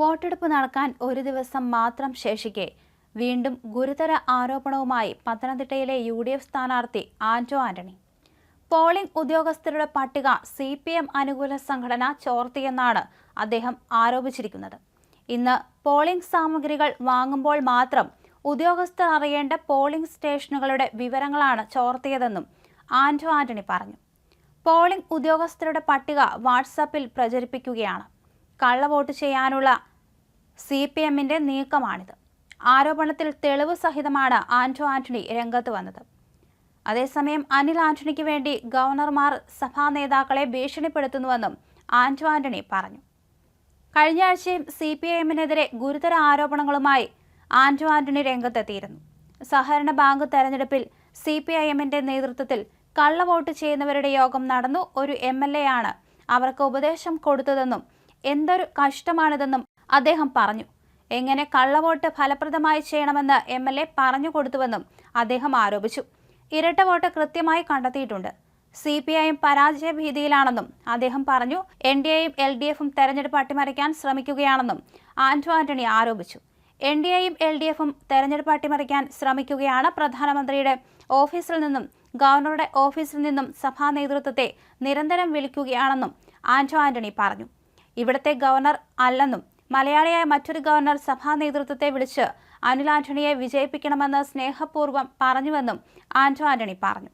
വോട്ടെടുപ്പ് നടക്കാൻ ഒരു ദിവസം മാത്രം ശേഷിക്കെ. വീണ്ടും ഗുരുതര ആരോപണവുമായി പത്തനംതിട്ടയിലെ യു ഡി എഫ് സ്ഥാനാർത്ഥി ആന്റോ ആന്റണി. പോളിംഗ് ഉദ്യോഗസ്ഥരുടെ പട്ടിക സി പി എം അനുകൂല സംഘടന ചോർത്തിയെന്നാണ് അദ്ദേഹം ആരോപിച്ചിരിക്കുന്നത്. ഇന്ന് പോളിംഗ് സാമഗ്രികൾ വാങ്ങുമ്പോൾ മാത്രം ഉദ്യോഗസ്ഥർ അറിയേണ്ട പോളിംഗ് സ്റ്റേഷനുകളുടെ വിവരങ്ങളാണ് ചോർത്തിയതെന്നും ആന്റോ ആന്റണി പറഞ്ഞു. പോളിംഗ് ഉദ്യോഗസ്ഥരുടെ പട്ടിക വാട്സാപ്പിൽ പ്രചരിപ്പിക്കുകയാണ്. കള്ളവോട്ട് ചെയ്യാനുള്ള സി പി എമ്മിന്റെ നീക്കമാണിത്. ആരോപണത്തിൽ തെളിവ് സഹിതമാണ് ആന്റോ ആന്റണി രംഗത്ത് വന്നത്. അതേസമയം അനിൽ ആന്റണിക്ക് വേണ്ടി ഗവർണർമാർ സഭാ നേതാക്കളെ ഭീഷണിപ്പെടുത്തുന്നുവെന്നും ആന്റോ ആന്റണി പറഞ്ഞു. കഴിഞ്ഞ ആഴ്ചയും സി പി എമ്മിനെതിരെ ഗുരുതര ആരോപണങ്ങളുമായി ആന്റോ ആന്റണി രംഗത്തെത്തിയിരുന്നു. സഹകരണ ബാങ്ക് തെരഞ്ഞെടുപ്പിൽ സി പി ഐ എമ്മിന്റെ നേതൃത്വത്തിൽ കള്ളവോട്ട് ചെയ്യുന്നവരുടെ യോഗം നടന്നു. ഒരു എം എൽ എ ആണ് അവർക്ക് ഉപദേശം കൊടുത്തതെന്നും എന്തൊരു കഷ്ടമാണിതെന്നും അദ്ദേഹം പറഞ്ഞു. എങ്ങനെ കള്ളവോട്ട് ഫലപ്രദമായി ചെയ്യണമെന്ന് എം എൽ എ പറഞ്ഞു കൊടുത്തുവെന്നും അദ്ദേഹം ആരോപിച്ചു. ഇരട്ട വോട്ട് കൃത്യമായി കണ്ടെത്തിയിട്ടുണ്ട്. സി പി ഐയും പരാജയ ഭീതിയിലാണെന്നും അദ്ദേഹം പറഞ്ഞു. എൻ ഡി എയും എൽ ഡി എഫും തെരഞ്ഞെടുപ്പ് അട്ടിമറിക്കാൻ ശ്രമിക്കുകയാണെന്നും ആന്റോ ആന്റണി ആരോപിച്ചു. എൻ ഡി എയും എൽ ഡി എഫും തെരഞ്ഞെടുപ്പ് അട്ടിമറിക്കാൻ ശ്രമിക്കുകയാണ് പ്രധാനമന്ത്രിയുടെ ഓഫീസിൽ നിന്നും ഗവർണറുടെ ഓഫീസിൽ നിന്നും സഭാ നേതൃത്വത്തെ നിരന്തരം വിളിക്കുകയാണെന്നും ആന്റോ ആന്റണി പറഞ്ഞു. ഇവിടുത്തെ ഗവർണർ അല്ലെന്നും മലയാളിയായ മറ്റൊരു ഗവർണർ സഭാ നേതൃത്വത്തെ വിളിച്ച് അനിൽ ആന്റണിയെ വിജയിപ്പിക്കണമെന്ന് സ്നേഹപൂർവം പറഞ്ഞുവെന്നും ആന്റോ ആന്റണി പറഞ്ഞു.